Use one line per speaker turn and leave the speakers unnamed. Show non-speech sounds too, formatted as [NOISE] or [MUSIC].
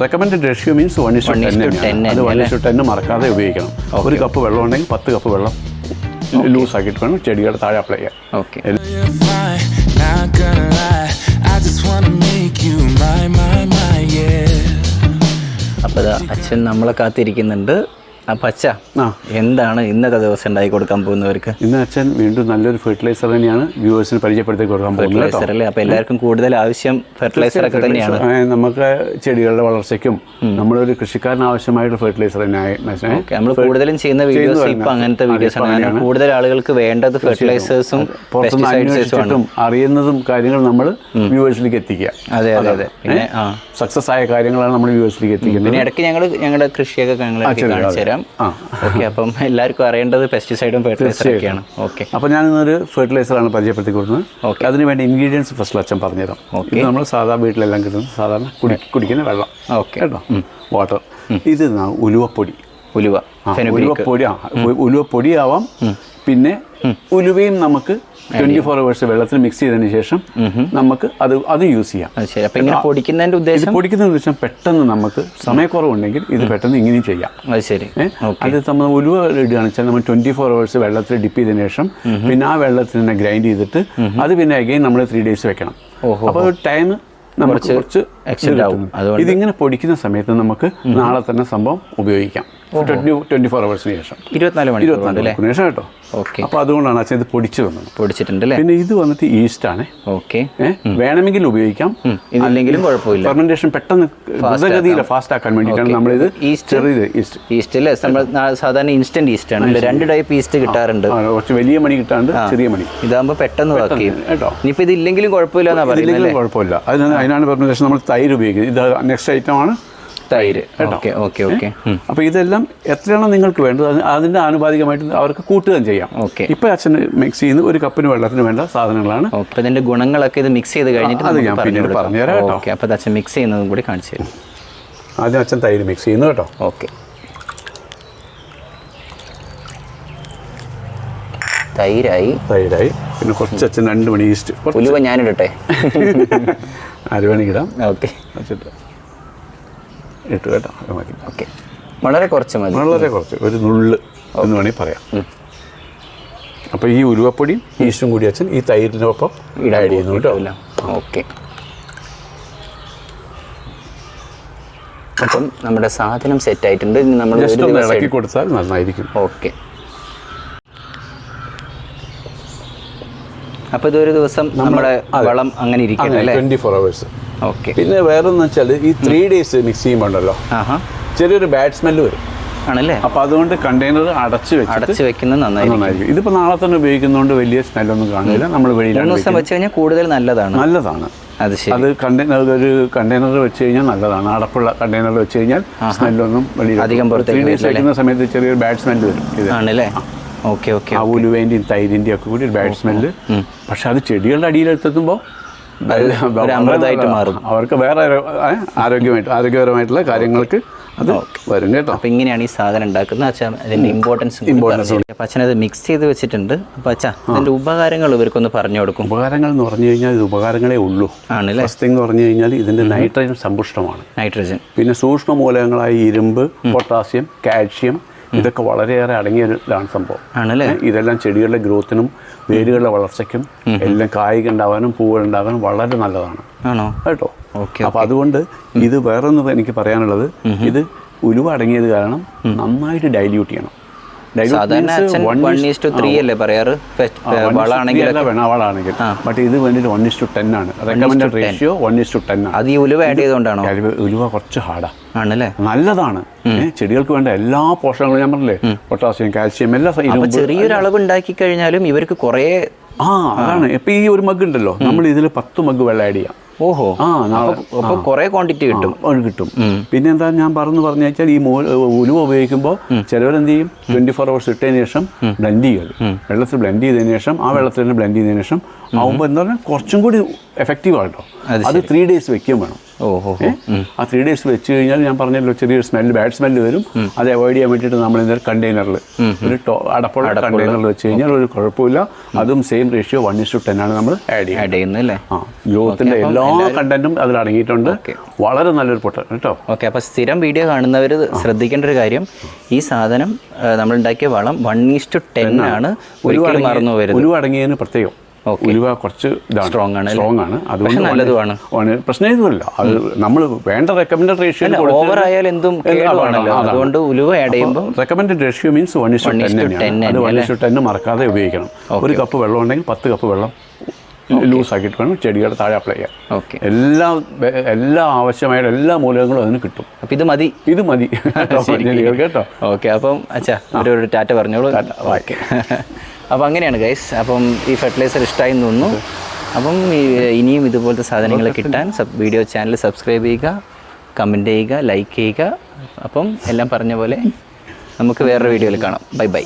Recommend ratio means one ten അത് one? Ten മറക്കാതെ ഉപയോഗിക്കണം. ഒരു കപ്പ് വെള്ളം ഉണ്ടെങ്കിൽ പത്ത് കപ്പ് വെള്ളം ലൂസ് ആക്കിയിട്ട് വേണം ചെടികളുടെ താഴെ അപ്ലൈ ചെയ്യാം
ഓക്കെ. അപ്പോൾ അച്ഛൻ നമ്മളെ കാത്തിരിക്കുന്നുണ്ട്.
ആ
എന്താണ് ഇന്നത്തെ ദിവസം ഉണ്ടാക്കി കൊടുക്കാൻ പോകുന്നവർക്ക്?
ഇന്ന് അച്ഛൻ വീണ്ടും നല്ലൊരു ഫെർട്ടിലൈസർ തന്നെയാണ് വ്യൂവേഴ്സിന് പരിചയപ്പെടുത്തി കൊടുക്കാൻ പോകുന്നത്.
ഫെർട്ടിലൈസർ അല്ലേ? അപ്പോൾ എല്ലാവർക്കും കൂടുതൽ ആവശ്യം ഫെർട്ടിലൈസർ ഒക്കെ തന്നെയാണ്.
നമുക്ക് ചെടികളുടെ വളർച്ചയ്ക്കും നമ്മളൊരു കൃഷിക്കാരന് ആവശ്യമായിട്ട് ഫെർട്ടിലൈസർ തന്നെ
ഓക്കെ നമ്മൾ കൂടുതലും ചെയ്യുന്ന വീഡിയോസ് ഇപ്പൊ അങ്ങനത്തെ വീഡിയോസ് ആണ്. കൂടുതൽ ആളുകൾക്ക് വേണ്ടത് ഫെർട്ടിലൈസേഴ്സും പെസ്റ്റിസൈഡ്സും
അറിയുന്നതും കാര്യങ്ങൾ നമ്മൾ വ്യൂവേഴ്സിലേക്ക് എത്തിക്കുക.
അതെ അതെ അതെ. പിന്നെ
സക്സസ് ആയ കാര്യങ്ങളാണ് നമ്മൾ വ്യൂവേഴ്സിലേക്ക് എത്തിക്കുന്നത്.
പിന്നെ ഇടയ്ക്ക് ഞങ്ങൾ ഞങ്ങളുടെ കൃഷിയൊക്കെ ഞങ്ങൾ കാണിച്ചു തരാം.
ആ.
ഓക്കെ അപ്പം എല്ലാവർക്കും അറിയേണ്ടത് പെസ്റ്റിസൈഡും ഫെർട്ടിലൈസറൊക്കെയാണ് ഓക്കെ
അപ്പോൾ ഞാനിന്നൊരു ഫെർട്ടിലൈസറാണ് പരിചയപ്പെടുത്തി കൊടുക്കുന്നത്
ഓക്കെ
അതിന് വേണ്ടി ഇൻഗ്രീഡിയൻസ് ഫസ്റ്റ് അച്ഛൻ പറഞ്ഞുതരാം.
തരാം
ഇത് നമ്മൾ സാധാ വീട്ടിലെല്ലാം കിട്ടുന്ന സാധാരണ കുടി കുടിക്കുന്ന വെള്ളം.
ഓക്കെ
കേട്ടോ? വാട്ടർ ഇത് ഉലുവപ്പൊടി.
ഉലുവ.
ഉലുവപ്പൊടി ആ ഉലുവപ്പൊടി ആവാം പിന്നെ ഉലുവയും നമുക്ക് ട്വന്റി ഫോർ അവേഴ്സ് വെള്ളത്തിൽ മിക്സ് ചെയ്തതിന് ശേഷം നമുക്ക് അത് അത് യൂസ് ചെയ്യാം.
ഇങ്ങനെ പൊടിക്കുന്നതിന്റെ ഉദ്ദേശം?
പൊടിക്കുന്ന ഉദ്ദേശം പെട്ടെന്ന് നമുക്ക് സമയക്കുറവുണ്ടെങ്കിൽ ഇത് പെട്ടെന്ന് ഇങ്ങനെയും ചെയ്യാം.
അത് ശരി?
അത് നമ്മൾ ഉലുവ ഇടുകയാണെന്ന് വെച്ചാൽ നമ്മൾ ട്വന്റി ഫോർ അവേഴ്സ് വെള്ളത്തിൽ ഡിപ്പ് ചെയ്തതിനു ശേഷം പിന്നെ ആ വെള്ളത്തിൽ തന്നെ ഗ്രൈൻഡ് ചെയ്തിട്ട് അത് പിന്നെ അഗൈൻ നമ്മൾ ത്രീ ഡേയ്സ് വെക്കണം.
അപ്പൊ
അപ്പോൾ ടൈം നമുക്ക് കുറച്ച് ഇതിങ്ങനെ പൊടിക്കുന്ന സമയത്ത് നമുക്ക് നാളെ തന്നെ സംഭവം ഉപയോഗിക്കാം. ട്വന്റി ട്വന്റി ഫോർ അവേഴ്സിന് ശേഷം.
ഇരുപത്തിനാല്
മണിക്കൂറിന് ശേഷം കേട്ടോ.
ഓക്കെ.
അപ്പോൾ അതുകൊണ്ടാണ് അച്ഛൻ ഇത് പൊടിച്ചു തന്നത്
പൊടിച്ചിട്ടുണ്ട് അല്ലേ
പിന്നെ ഇത് വന്നിട്ട് ഈസ്റ്റ് ആണ്
ഓക്കെ
വേണമെങ്കിൽ ഉപയോഗിക്കാം.
ഇതില്ലെങ്കിലും കുഴപ്പമില്ല.
ഫെർമെന്റേഷൻ പെട്ടെന്ന് ദ്രുതഗതിയിൽ ഫാസ്റ്റ് ആക്കാൻ വേണ്ടിയിട്ടാണ് നമ്മളിത്
ഈസ്റ്റ്
ചെറിയത് ഈസ്റ്റ്.
ഈസ്റ്റ് അല്ലേ? നമ്മൾ സാധാരണ ഇൻസ്റ്റന്റ് ഈസ്റ്റ് ആണ്. രണ്ട് ടൈപ്പ് ഈസ്റ്റ് കിട്ടാറുണ്ട്.
കുറച്ച് വലിയ മണി കിട്ടാണ്ട് ചെറിയ മണി.
ഇതാകുമ്പോ പെട്ടെന്ന് വർക്ക് ചെയ്യും.
കേട്ടോ.
ഇനിയിപ്പോ ഇത് ഇല്ലെങ്കിലും കുഴപ്പമില്ല എന്നാ പറയുന്നത്
ഇതില്ലെങ്കിലും കുഴപ്പമില്ല. അതിനാണ് അതിനാണ് ഫെർമെന്റേഷൻ നമ്മൾ തൈര് ഉപയോഗിക്കുന്നത്. ഇത് നെക്സ്റ്റ് ഐറ്റം ആണ്.
തൈര്. Okay okay okay.
അപ്പോൾ ഇതെല്ലാം എത്രയാണോ നിങ്ങൾക്ക് വേണ്ടത്? അത് അതിന്റെ ആനുപാതികമായിട്ട് അവർക്ക് കൂട്ടുകയും ചെയ്യാം.
ഓക്കെ.
ഇപ്പൊ അച്ഛൻ മിക്സ് ചെയ്യുന്ന ഒരു കപ്പിന് വെള്ളത്തിന് വേണ്ട സാധനങ്ങളാണ്.
അപ്പോൾ അപ്പൊ ഇതിന്റെ ഗുണങ്ങളൊക്കെ ഇത് മിക്സ് ചെയ്ത് കഴിഞ്ഞിട്ട്
അത് ഞാൻ പിന്നീട് പറഞ്ഞുതരാം കേട്ടോ.
ഓക്കെ അപ്പൊ അച്ഛൻ മിക്സ് ചെയ്യുന്നതും കൂടി കാണിച്ചു തരും.
ആദ്യം അച്ഛൻ തൈര് മിക്സ് ചെയ്യുന്നു കേട്ടോ.
ഓക്കെ. തൈരായി.
തൈരായി. പിന്നെ കുറച്ച് അച്ഛൻ രണ്ട് മണി ഈസ്റ്റ്.
ഉലുവ ഞാനിടട്ടെ. [LAUGHS]
അരവണി ഇടാം.
ഓക്കെ.
വെച്ചിട്ട് ഇട്ട് കേട്ടോ. മതി.
ഓക്കെ. വളരെ കുറച്ച് മതി.
വളരെ കുറച്ച്. ഒരു നുള്ള് എന്ന് വേണമെങ്കിൽ പറയാം. അപ്പോൾ ഈ ഉലുവപ്പൊടിയും ഈസ്റ്റും കൂടി അച്ഛൻ ഈ തൈരിനൊപ്പം ആഡ് ചെയ്യുന്നു കേട്ടോ.
ഓക്കെ. അപ്പം നമ്മുടെ സാധനം സെറ്റ് ആയിട്ടുണ്ട്. ഇനി നമ്മൾ
ജസ്റ്റ്
ഒരു
ഒന്ന് ഇളക്കി കൊടുത്താൽ നന്നായിരിക്കും.
ഓക്കെ. അപ്പൊ ഇതൊരു ദിവസം നമ്മുടെ വളം അങ്ങനെ ഇരിക്കുന്നു അല്ലേ?
ട്വന്റി ഫോർ അവേഴ്സ്
ഓക്കെ
പിന്നെ വേറൊന്ന് വെച്ചാൽ ഈ ത്രീ ഡേയ്സ് മിക്സ് ചെയ്യുമ്പോണ്ടല്ലോ.
ആഹാ.
ചെറിയൊരു ബാഡ് സ്മെല്ല് വരും.
ആണല്ലേ?
അപ്പൊ അതുകൊണ്ട് കണ്ടെയ്നർ അടച്ച് വെച്ച്
അടച്ചു വെക്കുന്നത് നന്നായിരിക്കും.
ഇതിപ്പോ നാളെ തന്നെ ഉപയോഗിക്കുന്നതുകൊണ്ട് വലിയ സ്മെല്ലൊന്നും കാണില്ല. നമ്മൾ
മൂന്ന്
വെളിയിലാണ്
ദിവസം വെച്ച് കഴിഞ്ഞാൽ കൂടുതൽ നല്ലതാണ്.
നല്ലതാണ്.
അത് ശരി.
അത് കണ്ടെയ്നർ ഒരു കണ്ടെയ്നർ വെച്ച് കഴിഞ്ഞാൽ നല്ലതാണ്. അടപ്പുള്ള കണ്ടെയ്നർ വെച്ച് കഴിഞ്ഞാൽ സ്മെല്ലൊന്നും വെളിയിൽ
അധികം പുറത്തേക്ക്
വെക്കുന്ന സമയത്ത് ചെറിയൊരു ബാഡ് സ്മെല്ല് വരും ഇത്
ആണല്ലേ? ഓക്കെ ഓക്കെ
ആ ഉലുവേന്റെയും തൈരിന്റെയും ഒക്കെ കൂടി ഒരു ബാഡ് സ്മെല്ല് പക്ഷെ അത് ചെടികളുടെ അടിയിലെത്തുമ്പോൾ
ഒരു അമൃതമായിട്ട് മാറും.
അവർക്ക് വേറെ ആരോഗ്യമായിട്ട് ആരോഗ്യപരമായിട്ടുള്ള കാര്യങ്ങൾക്ക് അത് വരും കേട്ടോ.
അപ്പൊ ഇങ്ങനെയാണ് ഈ സാധനം ഉണ്ടാക്കുന്നത്. അച്ഛൻ അതിന്റെ ഇമ്പോർട്ടൻസ്
ഇമ്പോർട്ടൻസ്
അപ്പൊ അത് മിക്സ് ചെയ്ത് വെച്ചിട്ടുണ്ട്. അപ്പൊ അച്ഛാ അതിന്റെ ഉപകാരങ്ങൾ ഇവർക്കൊന്ന് പറഞ്ഞു കൊടുക്കും.
ഉപകാരങ്ങൾ എന്ന് പറഞ്ഞു കഴിഞ്ഞാൽ ഇത് ഉപകാരങ്ങളേ ഉള്ളൂ.
ആണല്ലേ?
ഫസ്റ്റ് എന്ന് പറഞ്ഞു കഴിഞ്ഞാൽ ഇതിന്റെ നൈട്രജൻ സമ്പുഷ്ടമാണ്.
നൈട്രജൻ
പിന്നെ സൂക്ഷ്മ മൂലകങ്ങളായ ഇരുമ്പ് പൊട്ടാസ്യം കാൽഷ്യം ഇതൊക്കെ വളരെയേറെ അടങ്ങിയ ഒരു ഇതാണ് സംഭവം.
ആണല്ലേ?
ഇതെല്ലാം ചെടികളുടെ ഗ്രോത്തിനും വേരുകളുടെ വളർച്ചയ്ക്കും എല്ലാം കായിക ഉണ്ടാവാനും പൂവുകൾ ഉണ്ടാകാനും വളരെ നല്ലതാണ്.
ആണോ?
കേട്ടോ?
ഓക്കെ
അപ്പൊ അതുകൊണ്ട് ഇത് വേറൊന്ന് എനിക്ക് പറയാനുള്ളത് ഇത് ഉലുവ അടങ്ങിയത് കാരണം നന്നായിട്ട് ഡൈല്യൂട്ട് ചെയ്യണം.
സാധാരണ
means
അച്ഛൻ വൺ ഈസ് ടു ത്രീ അല്ലേ പറയാറ്?
ആ, one is to
വളാണെങ്കിൽ
three അല്ല വേണം വളാണെങ്കിൽ. ബട്ട് ഇത് വേണ്ടിയിട്ട് വൺ ഇസ് ടു ടെൻ ആണ്. Ratio one is to ten ആണ്.
അത് ഈ ഉലുവ ആഡ് ചെയ്തുകൊണ്ടാണോ
ഉലുവ കുറച്ച് ഹാർഡാ
ആണല്ലേ?
നല്ലതാണ്. ചെടികൾക്ക് വേണ്ട എല്ലാ പോഷകങ്ങളും ഞാൻ പറഞ്ഞില്ലേ? പൊട്ടാസ്യം കാൽസ്യം എല്ലാം
ചെറിയൊരു അളവ് ഉണ്ടാക്കി കഴിഞ്ഞാലും ഇവർക്ക് കുറേ
ആ അതാണ്. ഇപ്പൊ ഈ ഒരു മഗ് ഉണ്ടല്ലോ. നമ്മൾ ഇതിൽ പത്ത് മഗ് വെള്ളം ആഡ് ചെയ്യാം.
ഓഹോ.
ആ
അപ്പോൾ കുറേ ക്വാണ്ടിറ്റി കിട്ടും.
കിട്ടും. പിന്നെ എന്താ ഞാൻ പറഞ്ഞു പറഞ്ഞു വെച്ചാൽ ഈ മൂ- ഉലുവ ഉപയോഗിക്കുമ്പോൾ ചിലവരെന്ത് ചെയ്യും ട്വന്റി ഫോർ അവേഴ്സ് ഇട്ടതിന് ശേഷം ബ്ലെൻഡ് ചെയ്യും വെള്ളത്തിൽ ബ്ലെൻഡ് ചെയ്തതിന് ശേഷം ആ വെള്ളത്തിൽ തന്നെ ബ്ലെൻഡ് ചെയ്തതിന് ശേഷം ആവുമ്പോൾ എന്താ പറയുക കുറച്ചും കൂടി എഫക്റ്റീവ് ആണല്ലോ.
അത്
ത്രീ ഡേയ്സ് വെക്കുകയും വേണം.
ഓ ഓ
ആ ത്രീ ഡേയ്സ് വെച്ച് കഴിഞ്ഞാൽ ഞാൻ പറഞ്ഞല്ലോ ചെറിയൊരു സ്മെല്ല് ബാഡ് സ്മെല്ല് വരും. അത് അവോയ്ഡ് ചെയ്യാൻ വേണ്ടിയിട്ട് നമ്മൾ ഇതിന്റെ കണ്ടെയ്നറിൽ ഒരു അടപ്പുള്ള കണ്ടെയ്നറിൽ വെച്ച് കഴിഞ്ഞാൽ ഒരു കുഴപ്പമില്ല. അതും same ratio one is to ten ആണ് നമ്മൾ ആഡ് ചെയ്യുന്നത്.
അല്ലേ?
ആ ഗ്രോത്തിന്റെ എല്ലാ കണ്ടന്റും അതിൽ അടങ്ങിയിട്ടുണ്ട്. വളരെ നല്ലൊരു പൊട്ട കേട്ടോ?
ഓക്കെ അപ്പോൾ സ്ഥിരം വീഡിയോ കാണുന്നവർ ശ്രദ്ധിക്കേണ്ട ഒരു കാര്യം ഈ സാധനം നമ്മൾ ഉണ്ടാക്കിയ വളം വൺ ഈസ്റ്റ് ടെൻ ആണ്. ഒരിക്കലും മറന്നു വരുന്നത്
ഒരു അടങ്ങിയതിന് പ്രത്യേകം. ഉലുവ കുറച്ച്
സ്ട്രോങ് ആണ്
സ്ട്രോങ് ആണ്.
അതുകൊണ്ട് നല്ലതുമാണ്.
പ്രശ്നമൊന്നുമില്ല അത് നമ്മൾ വേണ്ട റെക്കമെൻഡഡ് റേഷ്യോ
ഓവർ ആയാൽ എന്തും അതുകൊണ്ട് ഉലുവ ആഡ് ചെയ്യുമ്പോൾ
recommended ratio means one is to ten
10
അത് വൺ ഇസ്റ്റു ടെൻ മറക്കാതെ ഉപയോഗിക്കണം. ഒരു കപ്പ് വെള്ളം ഉണ്ടെങ്കിൽ പത്ത് കപ്പ് വെള്ളം ലൂസ് ആക്കിയിട്ട് വേണം ചെടികളുടെ താഴെ അപ്ലൈ ചെയ്യാം
ഓക്കെ.
എല്ലാ എല്ലാ ആവശ്യമായ എല്ലാ മൂലകങ്ങളും അതിന് കിട്ടും.
അപ്പം ഇത് മതി.
ഇത് മതി. [LAUGHS] കേട്ടോ
ഓക്കെ അപ്പം അച്ഛാ ഒരു ടാറ്റ പറഞ്ഞോളൂ. ഓക്കെ. [LAUGHS] അപ്പം അങ്ങനെയാണ് ഗൈസ് അപ്പം ഈ ഫെർട്ടിലൈസർ ഇഷ്ടമായി തോന്നുന്നു. അപ്പം ഇനിയും ഇതുപോലത്തെ സാധനങ്ങൾ കിട്ടാൻ സബ് വീഡിയോ ചാനൽ സബ്സ്ക്രൈബ് ചെയ്യുക കമന്റ് ചെയ്യുക ലൈക്ക് ചെയ്യുക. അപ്പം എല്ലാം പറഞ്ഞ പോലെ നമുക്ക് വേറൊരു വീഡിയോയിൽ കാണാം. Bye bye